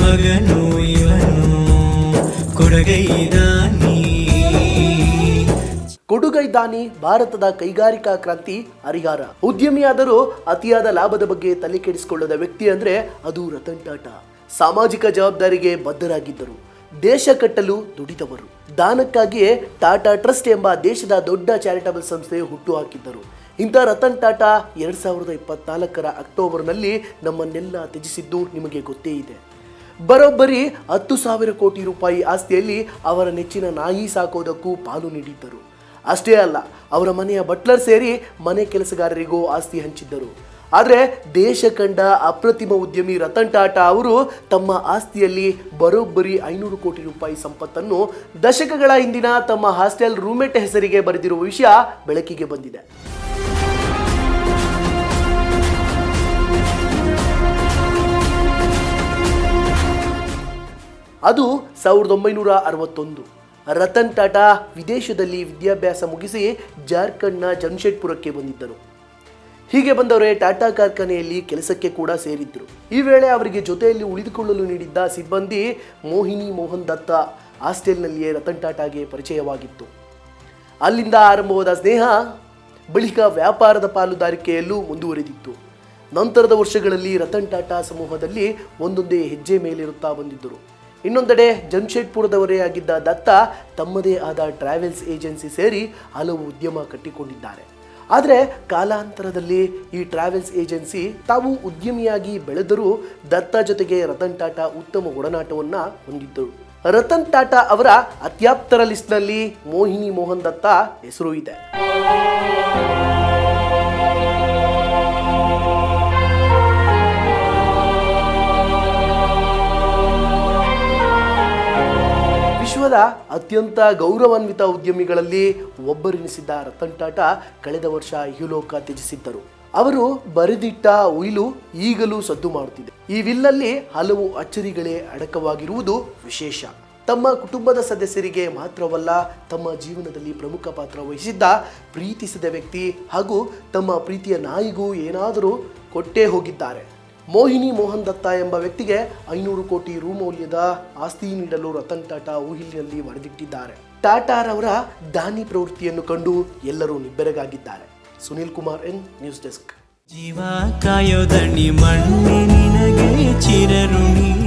ಮಗನು ಇವನು ಕೊಡಗೈದಾನಿ ಕೊಡುಗೈ ದಾನಿ ಭಾರತದ ಕೈಗಾರಿಕಾ ಕ್ರಾಂತಿ ಹರಿಹಾರ. ಉದ್ಯಮಿಯಾದರೂ ಅತಿಯಾದ ಲಾಭದ ಬಗ್ಗೆ ತಲೆ ಕೆಡಿಸಿಕೊಳ್ಳದ ವ್ಯಕ್ತಿ ಅಂದ್ರೆ ಅದು ರತನ್ ಟಾಟಾ. ಸಾಮಾಜಿಕ ಜವಾಬ್ದಾರಿಗೆ ಬದ್ಧರಾಗಿದ್ದರು. ದೇಶ ಕಟ್ಟಲು ದುಡಿದವರು. ದಾನಕ್ಕಾಗಿಯೇ ಟಾಟಾ ಟ್ರಸ್ಟ್ ಎಂಬ ದೇಶದ ದೊಡ್ಡ ಚಾರಿಟಬಲ್ ಸಂಸ್ಥೆ ಹುಟ್ಟು ಹಾಕಿದ್ದರು ಇಂಥ ರತನ್ ಟಾಟಾ ಎರಡ್ ಸಾವಿರದ ಇಪ್ಪತ್ನಾಲ್ಕರ ಅಕ್ಟೋಬರ್ನಲ್ಲಿ ನಮ್ಮನ್ನೆಲ್ಲ ತ್ಯಜಿಸಿದ್ದು ನಿಮಗೆ ಗೊತ್ತೇ ಇದೆ. ಬರೋಬ್ಬರಿ ಹತ್ತು ಸಾವಿರ ಕೋಟಿ ರೂಪಾಯಿ ಆಸ್ತಿಯಲ್ಲಿ ಅವರ ನೆಚ್ಚಿನ ನಾಯಿ ಸಾಕೋದಕ್ಕೂ ಪಾಲು ನೀಡಿದ್ದರು. ಅಷ್ಟೇ ಅಲ್ಲ, ಅವರ ಮನೆಯ ಬಟ್ಲರ್ ಸೇರಿ ಮನೆ ಕೆಲಸಗಾರರಿಗೂ ಆಸ್ತಿ ಹಂಚಿದ್ದರು. ಆದರೆ ದೇಶ ಕಂಡ ಅಪ್ರತಿಮ ಉದ್ಯಮಿ ರತನ್ ಟಾಟಾ ಅವರು ತಮ್ಮ ಆಸ್ತಿಯಲ್ಲಿ ಬರೋಬ್ಬರಿ ಐನೂರು ಕೋಟಿ ರೂಪಾಯಿ ಸಂಪತ್ತನ್ನು ದಶಕಗಳ ಹಿಂದಿನ ತಮ್ಮ ಹಾಸ್ಟೆಲ್ ರೂಮೇಟ್ ಹೆಸರಿಗೆ ಬರೆದಿರುವ ವಿಷಯ ಬೆಳಕಿಗೆ ಬಂದಿದೆ. ಅದು ಸಾವಿರದ ಒಂಬೈನೂರ ಅರವತ್ತೊಂದು. ರತನ್ ಟಾಟಾ ವಿದೇಶದಲ್ಲಿ ವಿದ್ಯಾಭ್ಯಾಸ ಮುಗಿಸಿ ಜಾರ್ಖಂಡ್ನ ಜಮ್ಶೆಡ್ಪುರಕ್ಕೆ ಬಂದಿದ್ದರು. ಹೀಗೆ ಬಂದವರೇ ಟಾಟಾ ಕಾರ್ಖಾನೆಯಲ್ಲಿ ಕೆಲಸಕ್ಕೆ ಕೂಡ ಸೇರಿದ್ದರು ಈ ವೇಳೆ ಅವರಿಗೆ ಜೊತೆಯಲ್ಲಿ ಉಳಿದುಕೊಳ್ಳಲು ನೀಡಿದ್ದ ಸಿಬ್ಬಂದಿ ಮೋಹಿನಿ ಮೋಹನ್ ದತ್ತ ಹಾಸ್ಟೆಲ್ನಲ್ಲಿಯೇ ರತನ್ ಟಾಟಾಗೆ ಪರಿಚಯವಾಗಿತ್ತು. ಅಲ್ಲಿಂದ ಆರಂಭವಾದ ಸ್ನೇಹ ಬಳಿಕ ವ್ಯಾಪಾರದ ಪಾಲುದಾರಿಕೆಯಲ್ಲೂ ಮುಂದುವರೆದಿತ್ತು. ನಂತರದ ವರ್ಷಗಳಲ್ಲಿ ರತನ್ ಟಾಟಾ ಸಮೂಹದಲ್ಲಿ ಒಂದೊಂದೇ ಹೆಜ್ಜೆ ಮೇಲಿರುತ್ತಾ ಬಂದಿದ್ದರು. ಇನ್ನೊಂದೆಡೆ ಜಮ್ಶೆಡ್ಪುರದವರೇ ಆಗಿದ್ದ ದತ್ತ ತಮ್ಮದೇ ಆದ ಟ್ರಾವೆಲ್ಸ್ ಏಜೆನ್ಸಿ ಸೇರಿ ಹಲವು ಉದ್ಯಮ ಕಟ್ಟಿಕೊಂಡಿದ್ದಾರೆ. ಆದರೆ ಕಾಲಾಂತರದಲ್ಲಿ ಈ ಟ್ರಾವೆಲ್ಸ್ ಏಜೆನ್ಸಿ ತಾವು ಉದ್ಯಮಿಯಾಗಿ ಬೆಳೆದರೂ ದತ್ತ ಜೊತೆಗೆ ರತನ್ ಟಾಟಾ ಉತ್ತಮ ಒಡನಾಟವನ್ನು ಹೊಂದಿದ್ದರು. ರತನ್ ಟಾಟಾ ಅವರ ಅತ್ಯಾಪ್ತರ ಲಿಸ್ಟ್ನಲ್ಲಿ ಮೋಹಿನಿ ಮೋಹನ್ ದತ್ತ ಹೆಸರು ಇದೆ. ವಿಶ್ವದ ಅತ್ಯಂತ ಗೌರವಾನ್ವಿತ ಉದ್ಯಮಿಗಳಲ್ಲಿ ಒಬ್ಬರೆನಿಸಿದ್ದ ರತನ್ ಟಾಟಾ ಕಳೆದ ವರ್ಷ ಇಹಲೋಕ ತ್ಯಜಿಸಿದ್ದರು. ಅವರು ಬರೆದಿಟ್ಟ ಉಯಿಲು ಈಗಲೂ ಸದ್ದು ಮಾಡುತ್ತಿದೆ. ಈ ವಿಲ್ಲಲ್ಲಿ ಹಲವು ಅಚ್ಚರಿಗಳೇ ಅಡಕವಾಗಿರುವುದು ವಿಶೇಷ. ತಮ್ಮ ಕುಟುಂಬದ ಸದಸ್ಯರಿಗೆ ಮಾತ್ರವಲ್ಲ, ತಮ್ಮ ಜೀವನದಲ್ಲಿ ಪ್ರಮುಖ ಪಾತ್ರ ವಹಿಸಿದ್ದ, ಪ್ರೀತಿಸಿದ ವ್ಯಕ್ತಿ ಹಾಗೂ ತಮ್ಮ ಪ್ರೀತಿಯ ನಾಯಿಗೂ ಏನಾದರೂ ಕೊಟ್ಟೇ ಹೋಗಿದ್ದಾರೆ. ಮೋಹಿನಿ ಮೋಹನ್ ದತ್ತ ಎಂಬ ವ್ಯಕ್ತಿಗೆ ಐನೂರು ಕೋಟಿ ರು ಮೌಲ್ಯದ ಆಸ್ತಿ ನೀಡಲು ರತನ್ ಟಾಟಾ ಊಹಿಲಿನಲ್ಲಿ ಟಾಟಾ ಟಾಟಾರವರ ದಾನಿ ಪ್ರವೃತ್ತಿಯನ್ನು ಕಂಡು ಎಲ್ಲರೂ ನಿಬ್ಬೆರಗಾಗಿದ್ದಾರೆ. Sunil Kumar N news desk. ಜೀವ ಕಾಯೋದಣಿ ಮಣ್ಣಿನ ನಿನಗೆ ಚಿರಋಣಿ.